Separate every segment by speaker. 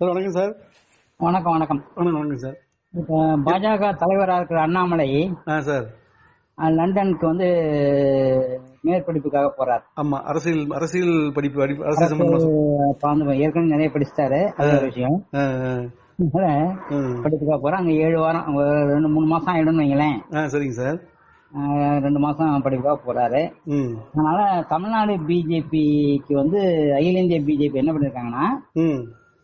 Speaker 1: sir வணக்கம் sir
Speaker 2: வணக்கம் வணக்கம் வணக்கம் சார் இப்போ பாஜக தலைவராக இருக்கிற அண்ணாமலை ஆ சார் லண்டனுக்கு வந்து மேற்படிப்புக்காக போறார்
Speaker 1: ஆமா அரசியல் அரசியல் படிப்பு அரசியல்
Speaker 2: சம்பந்தம் ஏற்கனவே நிறைய படிச்சுட்டாரு அது ஒரு விஷயம் படிப்புக்காக போற அங்க ஏழு வாரம் ரெண்டு மூணு மாசம் ஆயிடும் வைங்களேன் சரிங்க சார் ரெண்டு மாசம் படிப்புக்காக போறாரு அதனால தமிழ்நாடு பிஜேபிக்கு வந்து அகில இந்திய பிஜேபி என்ன பண்ணிருக்காங்கன்னா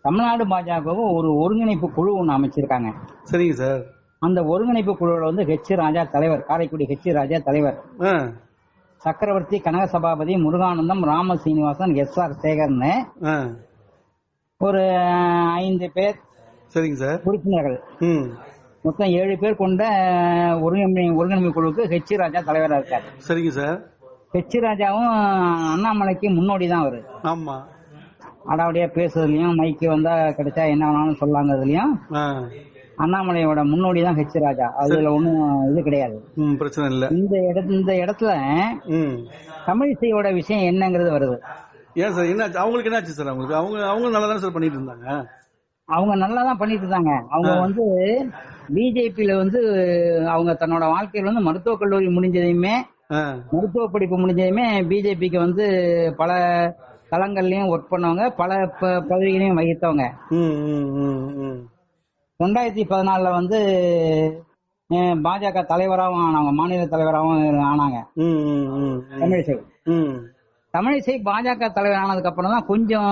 Speaker 2: தமிழ்நாடு பாஜகவும் ஒரு ஒருங்கிணைப்பு குழு ஒன்று அமைச்சிருக்காங்க சரிங்க சார் அந்த ஒருங்கிணைப்பு குழுவில் வந்து ஹெச் ராஜா தலைவர் காரைக்குடி ஹெச் ராஜா தலைவர் சக்கரவர்த்தி கனக சபாபதி முருகானந்தம் ராம சீனிவாசன் எஸ் ஆர் சேகர்னு ஒரு ஐந்து
Speaker 1: பேர் சரிங்க
Speaker 2: சார் உறுப்பினர்கள் மொத்தம் ஏழு பேர் கொண்ட ஒருங்கிணை ஒருங்கிணைப்பு குழுவுக்கு ஹெச் ராஜா தலைவராக
Speaker 1: இருக்காரு சரிங்க சார்
Speaker 2: ஹெச் ராஜாவும் அண்ணாமலைக்கு முன்னோடி தான் அவரு ஆமா அடாவடியா பேசுறதுலயும் மைக்கு வந்தா கிடைச்சா என்ன வேணாலும் சொல்லாங்கிறதுலயும் அண்ணாமலையோட முன்னோடி தான் ஹெச் ராஜா அதுல ஒண்ணும் இது கிடையாது பிரச்சனை இல்ல இந்த இடத்து இந்த இடத்துல தமிழிசையோட விஷயம் என்னங்கிறது வருது
Speaker 1: ஏன் சார் என்ன அவங்களுக்கு என்னாச்சு சார் அவங்களுக்கு அவங்க அவங்க நல்லா தான் சார் பண்ணிட்டு
Speaker 2: இருந்தாங்க அவங்க நல்லா தான் பண்ணிட்டு இருந்தாங்க அவங்க வந்து பிஜேபியில வந்து அவங்க தன்னோட வாழ்க்கையில வந்து மருத்துவக் கல்லூரி முடிஞ்சதையுமே மருத்துவ படிப்பு முடிஞ்சதுமே பிஜேபிக்கு வந்து பல தளங்கள்லயும் ஒர்க் பண்ணவங்க பல பதவிகளையும் வகித்தவங்க ரெண்டாயிரத்தி பதினாலுல வந்து பாஜக தலைவராகவும் ஆனாங்க மாநில தலைவராகவும் ஆனாங்க தமிழிசை தமிழிசை பாஜக தலைவர் ஆனதுக்கு அப்புறம் தான் கொஞ்சம்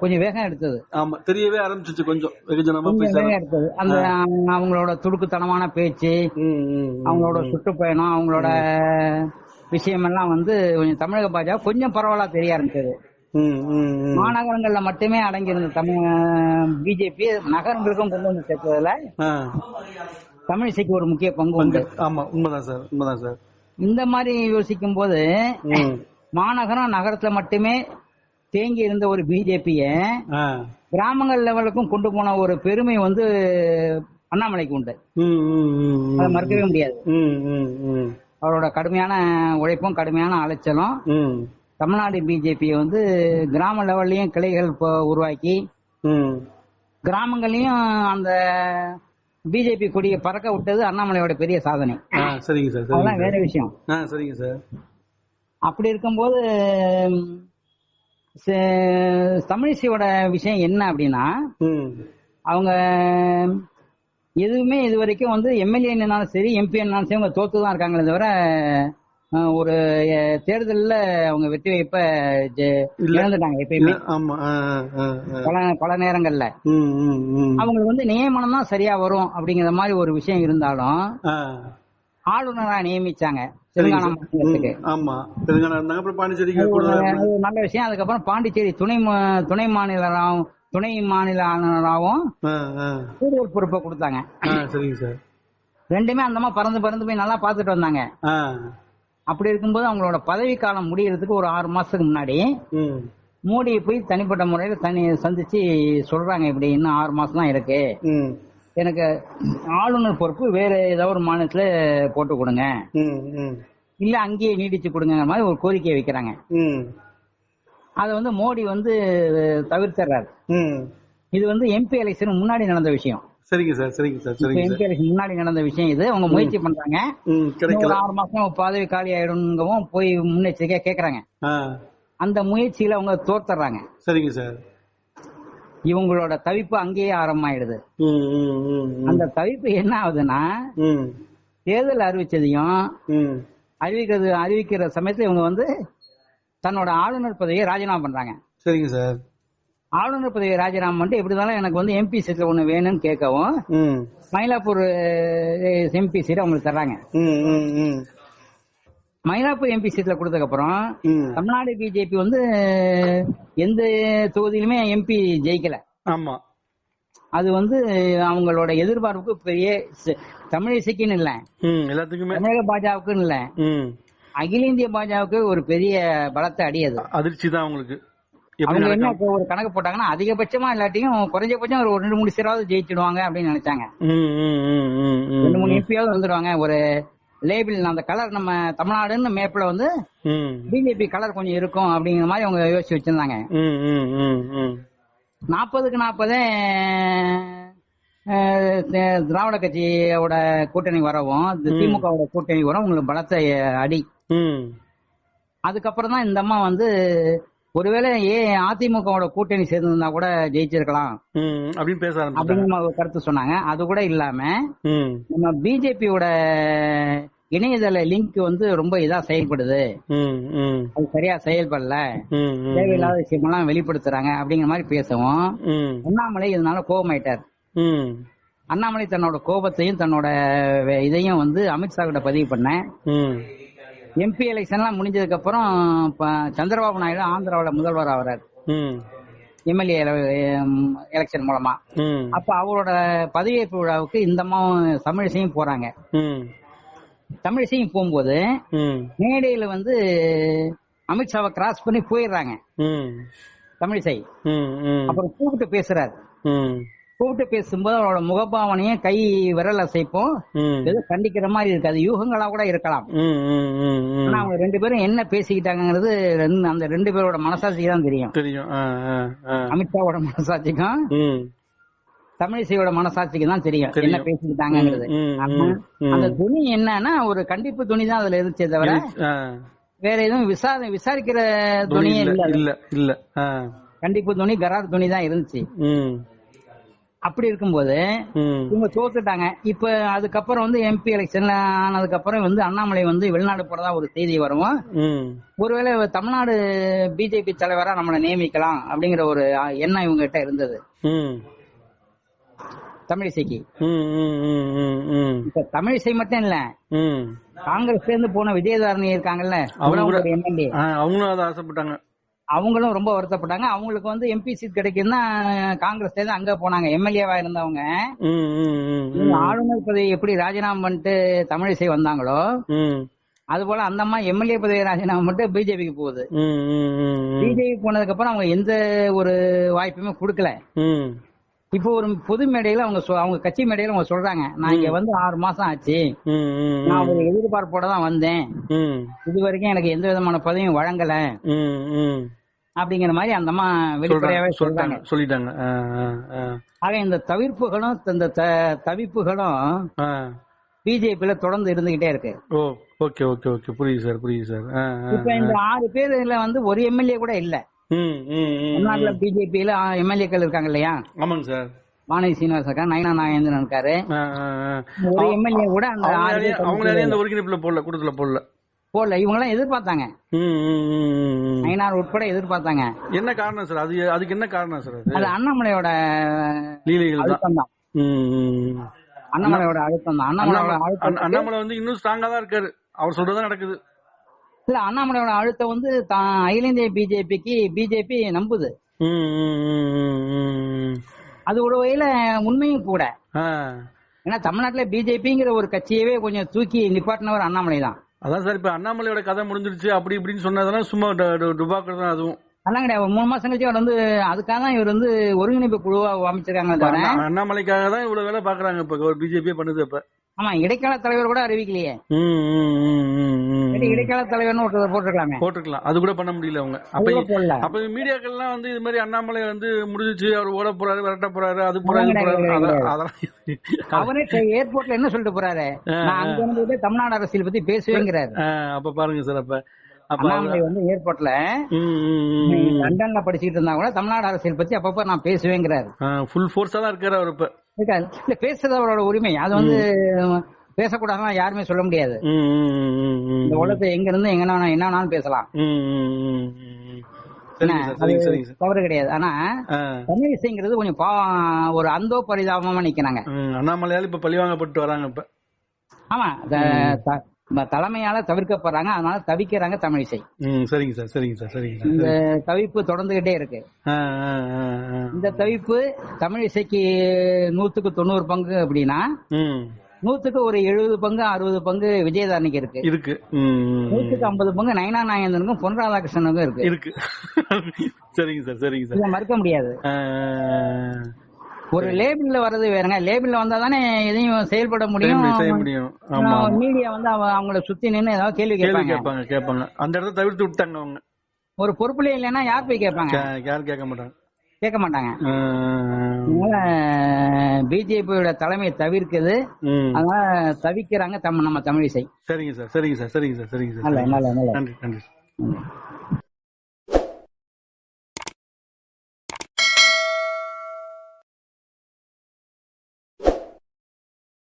Speaker 2: கொஞ்சம்
Speaker 1: வேகம் எடுத்தது ஆமா தெரியவே ஆரம்பிச்சிச்சு கொஞ்சம் வேகம்
Speaker 2: எடுத்தது அந்த அவங்களோட துடுக்குத்தனமான பேச்சு அவங்களோட சுற்றுப்பயணம் அவங்களோட விஷயம் எல்லாம் வந்து கொஞ்சம் தமிழக பாஜக கொஞ்சம் பரவாயில்ல தெரிய ஆரம்பிச்சது மாநகரங்கள்ல மட்டுமே அடங்கி தமிழ் பிஜேபி நகரங்களுக்கும் கொண்டு வந்து சேர்த்ததுல தமிழிசைக்கு ஒரு முக்கிய
Speaker 1: பங்கு உண்டு ஆமா உண்மைதான் சார் உண்மைதான் சார்
Speaker 2: இந்த மாதிரி யோசிக்கும் போது மாநகரம் நகரத்துல மட்டுமே தேங்கி இருந்த ஒரு பிஜேபிய கிராமங்கள் லெவலுக்கும் கொண்டு போன ஒரு பெருமை வந்து அண்ணாமலைக்கு உண்டு அதை மறுக்கவே முடியாது அவரோட கடுமையான உழைப்பும் கடுமையான அலைச்சலும் தமிழ்நாடு பிஜேபி வந்து கிராம லெவல்லையும் கிளைகள் இப்போ உருவாக்கி கிராமங்களையும் அந்த பிஜேபி கொடியை பறக்க விட்டது அண்ணாமலையோட பெரிய சாதனை
Speaker 1: சரிங்க சார் அதெல்லாம் வேற விஷயம் சரிங்க சார்
Speaker 2: அப்படி இருக்கும்போது தமிழிசையோட விஷயம் என்ன அப்படின்னா அவங்க எதுவுமே இது வரைக்கும் வந்து எம்எல்ஏன்னாலும் சரி எம்பி என்னாலும் சரி அவங்க தோத்து தான் இருக்காங்களே தவிர ஒரு தேர்தல்ல அவங்க வெற்றி வைப்ப இழந்துட்டாங்க எப்பயுமே பல பல நேரங்கள்ல அவங்களுக்கு வந்து நியமனம் தான் சரியா வரும் அப்படிங்கிற மாதிரி ஒரு விஷயம் இருந்தாலும் ஆளுநரா நியமிச்சாங்க நல்ல விஷயம் அதுக்கப்புறம் பாண்டிச்சேரி துணை துணை மாநிலம் துணை மாநில ஆளுநராகவும் கூடுதல்
Speaker 1: பொறுப்பை கொடுத்தாங்க
Speaker 2: ரெண்டுமே அந்த மாதிரி பறந்து பறந்து போய் நல்லா பாத்துட்டு வந்தாங்க அப்படி இருக்கும்போது அவங்களோட பதவி காலம் முடியறதுக்கு ஒரு ஆறு மாசத்துக்கு முன்னாடி மோடியை போய் தனிப்பட்ட முறையில தனி சந்திச்சு சொல்றாங்க இப்படி இன்னும் ஆறு மாசம் தான் இருக்கு எனக்கு ஆளுநர் பொறுப்பு வேற ஏதாவது ஒரு மாநிலத்துல போட்டு கொடுங்க இல்ல அங்கேயே நீடிச்சு கொடுங்கிற மாதிரி ஒரு கோரிக்கையை வைக்கிறாங்க அத வந்து மோடி வந்து தவிர்த்துறாரு இது வந்து எம்பி எலெக்ஷன் முன்னாடி நடந்த விஷயம் சரிங்க சார் சரிங்க சார் சரிங்க சார் முன்னாடி நடந்த விஷயம் இது அவங்க முயற்சி பண்றாங்க கிடைக்கல ஆறு மாசம் பதவி காலி ஆயிடும் போய் முன்னெச்சரிக்கையா கேக்குறாங்க அந்த முயற்சியில அவங்க தோத்துறாங்க சரிங்க சார் இவங்களோட தவிப்பு அங்கேயே ஆரம்பமாயிடுது அந்த தவிப்பு என்ன ஆகுதுன்னா தேர்தல் அறிவிச்சதையும் அறிவிக்கிறது அறிவிக்கிற சமயத்துல இவங்க வந்து தன்னோட ஆளுநர் பதவியை ராஜினாமா பண்றாங்க சரிங்க சார் ஆளுநர் பதவி ராஜினாமா பண்ணிட்டு எப்படி இருந்தாலும் எனக்கு வந்து எம்பி சீட்ல ஒண்ணு வேணும்னு கேட்கவும் மயிலாப்பூர் எம்பி சீட் அவங்களுக்கு தர்றாங்க மயிலாப்பூர் எம்பி சீட்ல கொடுத்ததுக்கு அப்புறம் தமிழ்நாடு பிஜேபி வந்து எந்த தொகுதியிலுமே எம்பி ஜெயிக்கல ஆமா அது வந்து அவங்களோட எதிர்பார்ப்புக்கு பெரிய தமிழிசைக்குன்னு இல்ல எல்லாத்துக்குமே தமிழக பாஜகவுக்குன்னு இல்ல அகில இந்திய பாஜகவுக்கு ஒரு பெரிய பலத்தை அடியது அதிர்ச்சி தான் அவங்களுக்கு அவங்க என்ன இப்போ ஒரு கணக்கு போட்டாங்கன்னா அதிகபட்சமா இல்லாட்டியும் குறைஞ்சபட்சம் ஒரு ரெண்டு மூணு சீராவது ஜெயிச்சிடுவாங்க அப்படின்னு நினைச்சாங்க ரெண்டு மூணு எம்பியாவது வந்துடுவாங்க ஒரு லேபிள் அந்த கலர் நம்ம தமிழ்நாடுன்னு மேப்ல வந்து பிஜேபி கலர் கொஞ்சம் இருக்கும் அப்படிங்கிற மாதிரி அவங்க யோசிச்சு வச்சிருந்தாங்க நாற்பதுக்கு நாற்பது திராவிட கட்சியோட கூட்டணி வரவும் திமுகவோட கூட்டணி வரும் உங்களுக்கு பலத்த அடி அதுக்கப்புறம் தான் இந்த அம்மா வந்து ஒருவேளை ஏ அதிமுகவோட கூட்டணி சேர்ந்திருந்தா கூட ஜெயிச்சிருக்கலாம் அப்படின்னு பேச கருத்து சொன்னாங்க அது கூட இல்லாம நம்ம பிஜேபியோட இணையதள லிங்க் வந்து ரொம்ப இதா செயல்படுது அது சரியா செயல்படல தேவையில்லாத விஷயமெல்லாம் வெளிப்படுத்துறாங்க அப்படிங்கிற மாதிரி பேசவும் அண்ணாமலை இதனால கோபமாயிட்டார் அண்ணாமலை தன்னோட கோபத்தையும் தன்னோட இதையும் வந்து அமித்ஷா கிட்ட பதிவு பண்ண எம்பி எல்லாம் முடிஞ்சதுக்கு அப்புறம் சந்திரபாபு நாயுடு ஆந்திராவில முதல்வர் ஆகிறாரு எம்எல்ஏ எலெக்ஷன் மூலமா அப்ப அவரோட பதவியேற்பு விழாவுக்கு இந்த தமிழிசையும் போறாங்க தமிழிசையும் போகும்போது மேடையில வந்து அமித்ஷாவை கிராஸ் பண்ணி போயிடுறாங்க தமிழிசை அப்புறம் கூப்பிட்டு பேசுறாரு கூப்பிட்டு பேசும்போது அவரோட முகபாவனையும் கை விரல் அசைப்போம் எதுவும் கண்டிக்கிற மாதிரி இருக்காது யூகங்களா கூட இருக்கலாம் ஆனா அவங்க ரெண்டு பேரும் என்ன பேசிக்கிட்டாங்கிறது அந்த ரெண்டு பேரோட மனசாட்சிக்கு தான் தெரியும் தெரியும் அமித்ஷாவோட மனசாட்சிக்கும் தமிழிசையோட மனசாட்சிக்கு தான் தெரியும் என்ன பேசிக்கிட்டாங்கிறது அந்த துணி என்னன்னா ஒரு கண்டிப்பு துணி தான் அதுல இருந்துச்சே தவிர வேற எதுவும் விசாரி விசாரிக்கிற துணியே இல்ல இல்ல கண்டிப்பு துணி கரார் துணி தான் இருந்துச்சு அப்படி இருக்கும்போது இவங்க தோத்துட்டாங்க இப்ப அதுக்கப்புறம் வந்து எம்பி எலெக்ஷன்ல ஆனதுக்கு அப்புறம் வந்து அண்ணாமலை வந்து வெளிநாடு போறதா ஒரு செய்தி வரும் ஒருவேளை தமிழ்நாடு பிஜேபி தலைவரா நம்மளை நியமிக்கலாம் அப்படிங்கிற ஒரு எண்ணம் இவங்க கிட்ட இருந்தது தமிழிசைக்கு இப்ப தமிழிசை மட்டும் இல்ல காங்கிரஸ் சேர்ந்து போன விஜயதாரணி இருக்காங்கல்ல அவங்களும் அதை ஆசைப்பட்டாங்க அவங்களும் ரொம்ப வருத்தப்பட்டாங்க அவங்களுக்கு வந்து எம்பி சீட் கிடைக்குதுன்னா காங்கிரஸ்ல இருந்து அங்க போனாங்க எம்எல்ஏவா இருந்தவங்க ஆளுநர் பதவி எப்படி ராஜினாமா பண்ணிட்டு தமிழிசை வந்தாங்களோ அது போல அந்த அம்மா எம்எல்ஏ பதவி ராஜினாமா மட்டும் பிஜேபிக்கு போகுது பிஜேபி போனதுக்கு அப்புறம் அவங்க எந்த ஒரு வாய்ப்புமே கொடுக்கல இப்போ ஒரு பொது மேடையில அவங்க அவங்க கட்சி மேடையில அவங்க சொல்றாங்க நான் இங்க வந்து ஆறு மாசம் ஆச்சு நான் ஒரு எதிர்பார்ப்போட தான் வந்தேன் இது வரைக்கும் எனக்கு எந்த விதமான பதவியும் வழங்கல அப்படிங்கிற மாதிரி அந்த அம்மா வெளிப்படையாவே சொல்றாங்க சொல்லிட்டாங்க ஆக இந்த தவிர்ப்புகளும் இந்த தவிப்புகளும் பிஜேபியில தொடர்ந்து இருந்துகிட்டே இருக்கு ஓ ஓகே ஓகே ஓகே புரியுது சார் புரியுது சார் இப்ப இந்த ஆறு பேர்ல வந்து ஒரு எம்எல்ஏ கூட இல்லை தமிழ்நாட்டுல பிஜேபியில எம்எல்ஏக்கள் இருக்காங்க இல்லையா ஆமாங்க சார் மாணவி வானதி சீனிவாசக்கா நயனா நாகேந்திரன் இருக்காரு ஒரு எம்எல்ஏ கூட அந்த அவங்க அந்த ஒருங்கிணைப்புல போடல கூட்டத்துல போடல போடல இவங்க எல்லாம் எதிர்பார்த்தாங்க நயனார் உட்பட எதிர்பார்த்தாங்க என்ன காரணம் சார் அது அதுக்கு என்ன காரணம் சார் அது அண்ணாமலையோட லீலைகள் தான் அண்ணாமலையோட அழுத்தம் தான் அண்ணாமலையோட அழுத்தம் அண்ணாமலை வந்து இன்னும் ஸ்ட்ராங்கா தான் இருக்காரு அவர் சொல்றதுதான் நடக்குது இல்ல அண்ணாமலையோட அழுத்தம் வந்து தான் அகில இந்திய பிஜேபிக்கு பிஜேபி நம்புது அது ஒரு வகையில உண்மையும் கூட ஏன்னா தமிழ்நாட்டுல பிஜேபிங்கிற ஒரு கட்சியவே கொஞ்சம் தூக்கி நிப்பாட்டினவர் அண்ணாமலை தான் அதான் சார் இப்ப அண்ணாமலையோட கதை முடிஞ்சிருச்சு அப்படி இப்படின்னு சொன்னதெல்லாம் சும்மா டுபாக்கர் தான் அதுவும் அதான் கிடையாது மூணு மாசம் கழிச்சு அவர் வந்து அதுக்காக தான் இவர் வந்து ஒருங்கிணைப்பு குழுவா அமைச்சிருக்காங்க அண்ணாமலைக்காக தான் இவ்வளவு வேலை பாக்குறாங்க இப்ப பிஜேபி பண்ணுது இப்ப ஆமா இடைக்கால தலைவர் கூட அறிவிக்கலையே இடைக்கால ஒருத்தர் அது கூட பண்ண முடியல அவங்க மீடியாக்கள்லாம் வந்து இது மாதிரி அண்ணாமலை வந்து ஓட போறாரு விரட்ட போறாரு அது போறாரு ஏர்போர்ட்ல என்ன சொல்லிட்டு போறாரு நான் தமிழ்நாடு அரசியல் பத்தி பேசுவேங்கிறாரு அப்ப பாருங்க அப்ப வந்து ஏர்போர்ட்ல இருந்தா கூட தமிழ்நாடு அரசியல் பத்தி அப்பப்ப நான் ஃபுல் இருக்காரு இப்ப பேசுறது அவரோட உரிமை அது வந்து பேசக்கூடாதுன்னா யாருமே சொல்ல முடியாது இந்த உலகத்துல எங்க இருந்து எங்கனாலும் என்னன்னாலும் பேசலாம் தவறு கிடையாது ஆனா தமிழ் இசைங்கிறது கொஞ்சம் ஒரு அந்தோ பரிதாபமா நிக்கிறாங்க அண்ணாமலையால இப்ப பழிவாங்கப்பட்டு வராங்க இப்ப ஆமா தலைமையால தவிர்க்கப்படுறாங்க அதனால தவிக்கிறாங்க தமிழ் இசை சரிங்க சார் சரிங்க சார் சரிங்க இந்த தவிப்பு தொடர்ந்துகிட்டே இருக்கு இந்த தவிப்பு தமிழ் இசைக்கு நூத்துக்கு தொண்ணூறு பங்கு அப்படின்னா நூத்துக்கு ஒரு எழுபது பங்கு அறுபது பங்கு விஜயதாரணிக்கு இருக்கு இருக்கு நூத்துக்கு ஐம்பது பங்கு நயனா நாயந்தனுக்கும் பொன் ராதாகிருஷ்ணனுக்கும் இருக்கு இருக்கு சரிங்க சார் சரிங்க சார் மறுக்க முடியாது ஒரு லேபிள்ல வர்றது வேறங்க லேபிள்ல வந்தா தானே எதையும் செயல்பட முடியும் செய்ய முடியும் மீடியா வந்து அவங்கள சுத்தி நின்னு ஏதாவது கேள்வி கேட்பாங்க கேட்பாங்க அந்த இடத்த தவிர்த்து விட்டாங்க அவங்க ஒரு பொறுப்புல இல்லைன்னா யார் போய் கேட்பாங்க யார் கேட்க மாட்டாங்க கேட்க மாட்டாங்க அதனால பிஜேபியோட தலைமையை தவிர்க்குது அதனால தவிக்கிறாங்க நம்ம தமிழிசை சரிங்க சார் சரிங்க சார் சரிங்க சார் சரிங்க சார் நன்றி நன்றி